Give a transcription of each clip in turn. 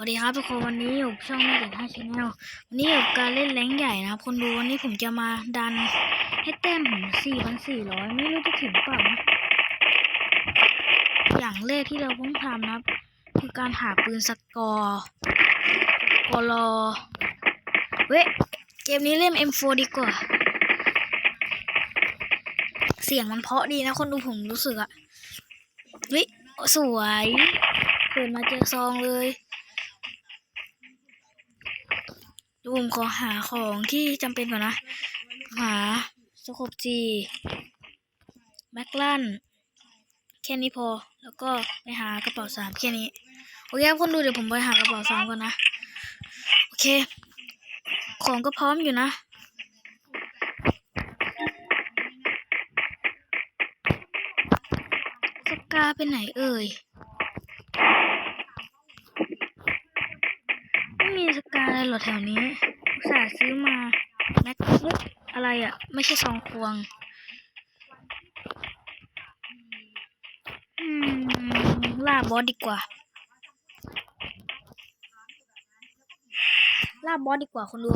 วัสดีครับทุกคนวันนี้อยู่ช่องไม่เด็ดห้าชแนลวันนี้อยู่การเล่นแรงใหญ่นะครับ คนดูวันนี้ผมจะมาดันให้แต้มผมสี่พันสี่ร้อยไม่รู้จะถึงเปล่านะอย่างแรกที่เราต้องทำนะครับ คือการหาปืนสกอร์กอรอเว้ยเกมนี้เล่น M4 ดีกว่า เสียงมันเพาะดีนะ คนดูผมรู้สึกอะเฮ้ยสวยเปิดมาเจอซองเลย ดูผมขอหาของที่จำเป็นก่อนนะ หาสโคปจีแม็กลันแค่นี้พอ แล้วก็ไปหากระเป๋าสามแค่นี้ โอเคครับคนดูเดี๋ยวผมไปหากระเป๋าสามก่อนนะ โอเค ของก็พร้อมอยู่นะสกาเป็นไหนเอ่ย ไม่มีสกาเลยเหรอ แถวนี้อุตส่าห์ซื้อมาแม็กเฮ้ยอะไรอะ่ะ ไม่ใช่ซองควง อืม ล่าบอสดีกว่า ล่าบอสดีกว่าคนดู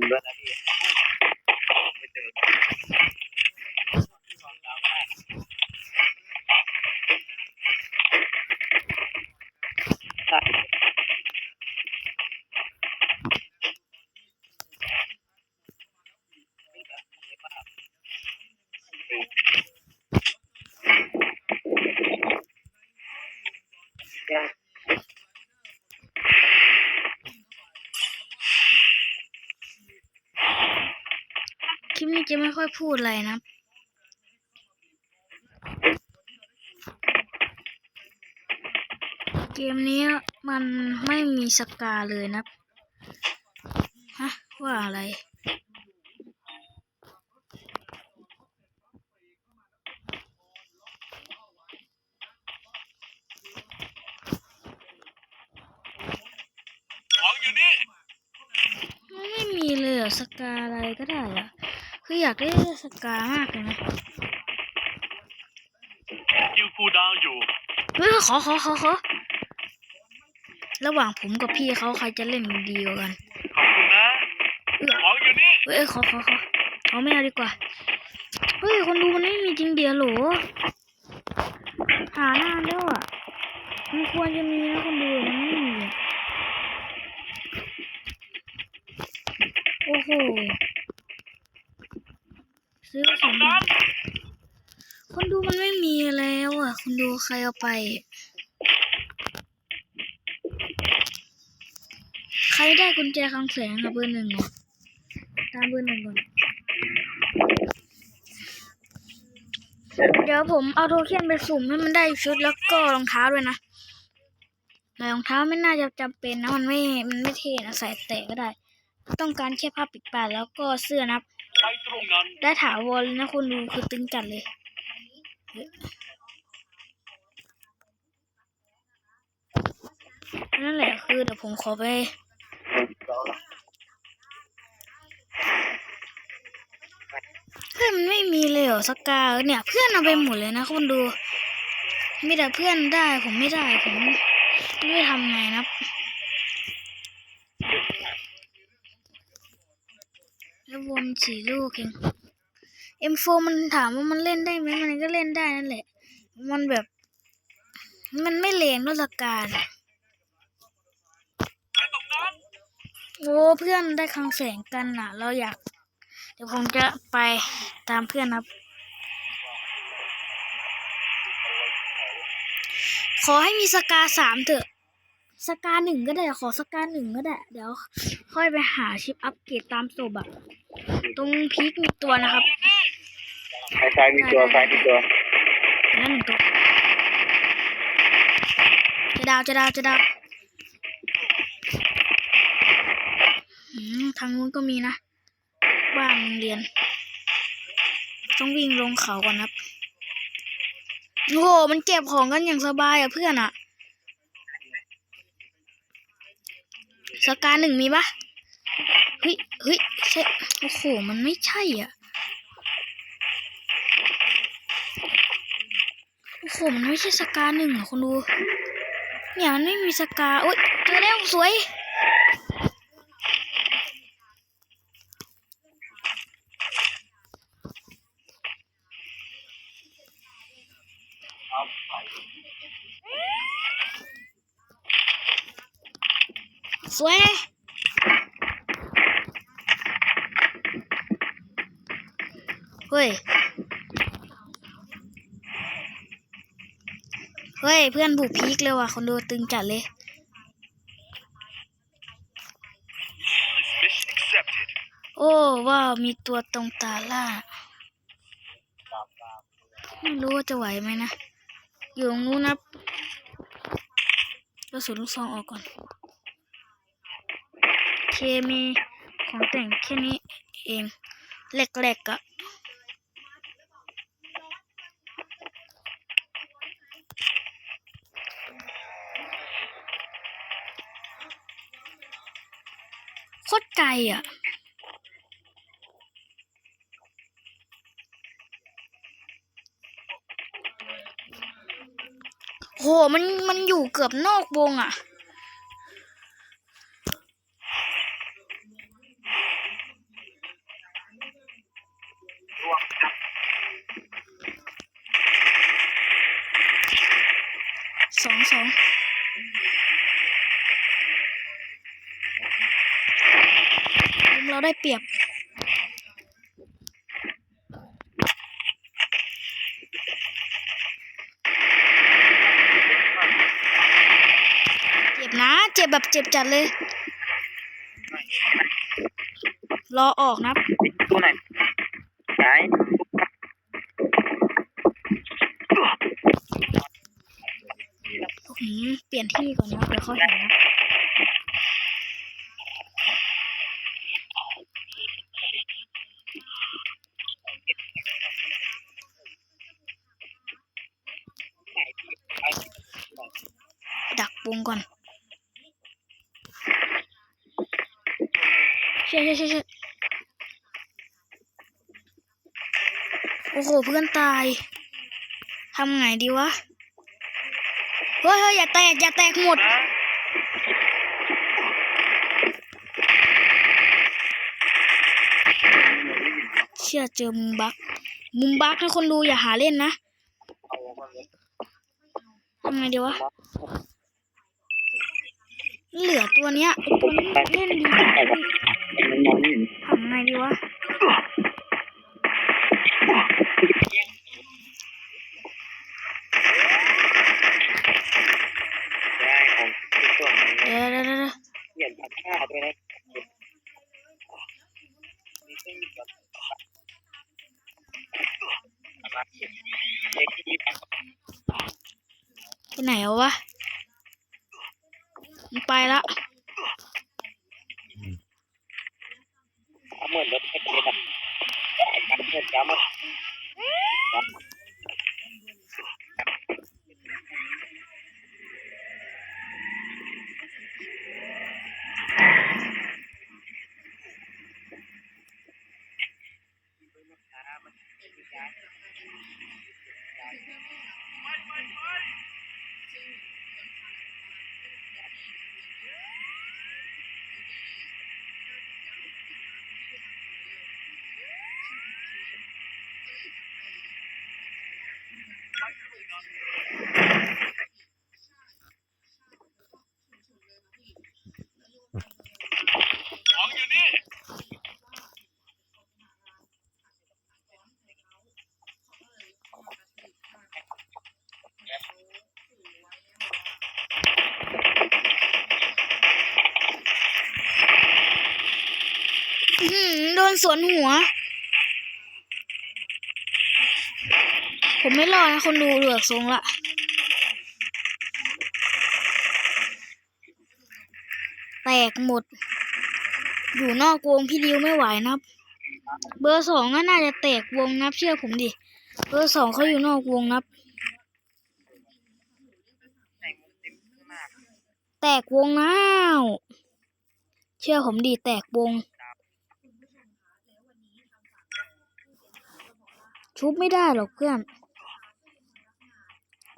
ตัวผมด้วยนะพี่ไม่เจะไม่ค่อยพูดอะไรนะ เกมนี้มันไม่มีสกาเลยนะ ฮะ ว่าอะไร ของอยู่นี่ ไม่มีเลยเหรอสกาอะไรก็ได้อะ คืออยากได้สกามากเลยนะคิวคูลดาวน์อยู่เฮ้ยขอขอขอขอระหว่างผมกับพี่เขาใครจะเล่นดีกว่ากัน ขอบคุณนะเอื้อของอยู่นี่เอ้ยขอขอขอเอาไม่เอาดีกว่า เฮ้ย คนดูมันไม่มีจริงเดียวโหลหานานแล้วอะมันควรจะมีนะคนดูมันไม่มีอะโอ้โห ซื้อสองน้ำคนดูมันไม่มีแล้วอะ คนดูใครเอาไป ใครได้กุญแจคลังแสงกับเบอร์หนึ่งอะตามเบอร์หนึ่งก่อน เดี๋ยวผมเอาโทเค็นไปสุ่มให้มันได้ชุดแล้วก็รองเท้าด้วยนะแต่รองเท้าไม่น่าจะจำเป็นนะมันไม่ มันไม่เท่นะใส่แตะก็ได้ ต้องการแค่ผ้าปิดปากแล้วก็เสื้อนะ ไปตรงนั้น ได้ถาวรเลยนะคุณดูคือตึงจัดเลยนั่นแหละคือเดี๋ยวผมขอไปเพื่อนมันไม่มีเลยเหรอสกาเนี่ย เพื่อนเอาไปหมดเลยนะคุณดูมีแต่เพื่อนได้ผมไม่ได้ผมไม่รู้ทำไงนะ แล้วนสี่ลูกเอง M4 มันถามว่ามันเล่นได้ไหมมันก็เล่นได้นั่นแหละ มันแบบ มันไม่เลงด้วยละการโอ้เพื่อนได้คังแสงกันน่ะ เราอยาก เดี๋ยวผมจะไปตามเพื่อนครับ ขอให้มีสกาสามเถอะ สกาหนึ่งก็ได้ ขอสกาหนึ่งก็ได้ เดี๋ยว ค่อยไปหาชิปอัปเกรดตามศพอะ ตรงพีคมีตัวนะครับซ้ายซ้ายมีตัวซ้ายมีตัวนั่นหนึ่งตัวจะดาวจะดาวจะดาวอืมทางนู้นก็มีนะ บ้านโรงเรียน ต้องวิ่งลงเขาก่อนครับ โอ้โห มันเก็บของกันอย่างสบายอะเพื่อนอะสกาหนึ่งมีปะเฮ้ยเฮ้ยใช่ โอ้โห มันไม่ใช่อะ โอ้โห มันไม่ใช่สกาหนึ่งอะคุณดู เนี่ยมันไม่มีสกาโอ๊ยเจอแล้วสวยสวย เฮ้ย เฮ้ย เพื่อนบุกพีคเลยว่ะคนดูตึงจัดเลย โอ้ว้าวมีตัวตรงตาล่า ไม่รู้ว่าจะไหวไหมนะ อยู่งูนนะกระสุนลูกซองออกก่อนเคมีของแต่งแค่นี้เองเหล็กๆอะ โคตรไกลอะโห มัน มันอยู่เกือบนอกวงอะสองสอง เราได้เปรียบ เจ็บนะ เจ็บแบบเจ็บจัดเลย รอออกนะตัวไหนซ้ายอืมเปลี่ยนที่ก่อนนะเดี๋ยวเขาเห็นนะ วงก่อนเช่เช่เช่ยเช่ยโอ้โหเพื่อนตายทำไงดีวะ เฮ้ยเฮ้ยอย่าแตก อย่าแตกหมด เชื่อเจอมุมบัก มุมบักถ้าคนดูอย่าหาเล่นนะทำไงดีวะ ตัวเนี้ยตัวนี้เล่นดีทำไงดีวะได้ของทุกส่วนมันเดี๋ยวเดี๋ยวเดี๋ยวเดี๋ยวเปลี่ยนผ้าผ้าด้วยนะนี่ซึ่งมีกับมาเช็คที่ไปไหนเอาวะ มันไปละ เหมือนรถเทคนิคอะมันเหมือนกันมั้ง เของอยู่นี่ อื้อหือโด นสวนหัว ผมไม่รอดนะคนดูเหลือกทรงละแตกหมด อยู่นอกวงพี่ดิวไม่ไหวนะครับ เบอร์สองก็น่าจะแตกวงนับเชื่อผมดิ เบอร์สองเขาอยู่นอกวงนับ แตกวงแล้วเชื่อผมดิแตกวง ชุบไม่ได้หรอกเพื่อน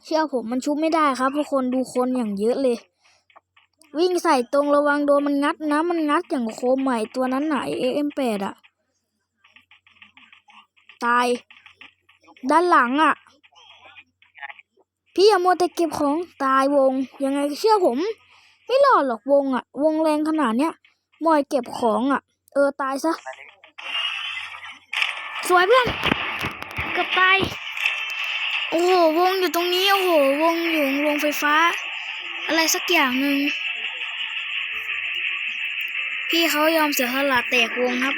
เชื่อผมมันชุบไม่ได้ครับทุกคนดูคนอย่างเยอะเลย วิ่งใส่ตรงระวังโดนมันงัดนะมันงัดอย่างโคมใหม่ตัวนั้นไหนเอ็มแปดอะตาย ด้านหลังอะพี่อย่ามัวแต่เก็บของตายวง ยังไงเชื่อผม ไม่รอดหรอกวงอะวงแรงขนาดเนี้ยมอยเก็บของอะเออตายซะ สวยเพื่อน กือบตายโอ้โห วงอยู่ตรงนี้ โอ้โห วงอยู่วงไฟฟ้า อะไรสักอย่างหนึ่ง พี่เขายอมเสียสละแตกวงครับ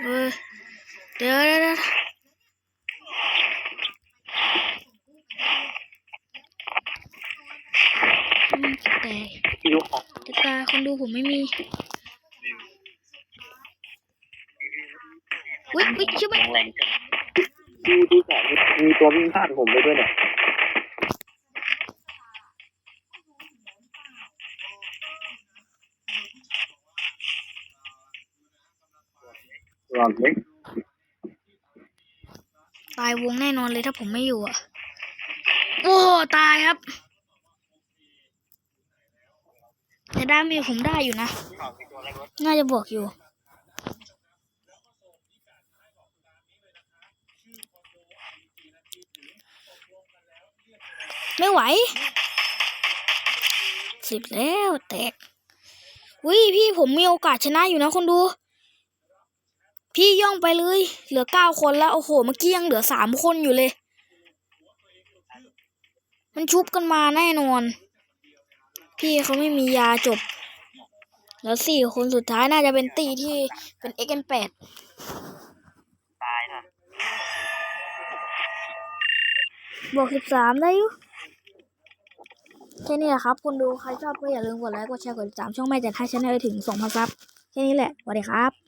เออเดี๋ยวเดี๋ยว แตกพี่ดูของแต่ตาคนดูผมไม่มีอุ้ยอุ้ยชื่อไหมแรงจังดูดูแสงมีตัววิ่งผ่านผมไปด้วยเนี่ยหลอดเล็กตายวงแน่นอนเลยถ้าผมไม่อยู่อะ โอ้ ตายครับ แต่ ดาเมีผมได้อยู่นะ น่าจะบอกอยู่ ไม่ไหว สิบแล้วแตกวิพี่ผมมีโอกาสชนะอยู่นะคนดู พี่ย่องไปเลย เหลือเก้าคนแล้ว โอ้โห เมื่อกี้ยังเหลือสามคนอยู่เลย มันชุบกันมาแน่นอน พี่เขาไม่มียาจบ แล้วสี่คนสุดท้ายน่าจะเป็นตีที่เป็น XN8 ตายนะบวกสิบสามได้อยู่แค่นี้แหละครับคุณดูใครชอบก็อย่าลืมกดไลค์กดแชร์กดติดตามช่องแม่จัดให้ชแนลถึงสองพันซับแค่นี้แหละสวัสดีครับ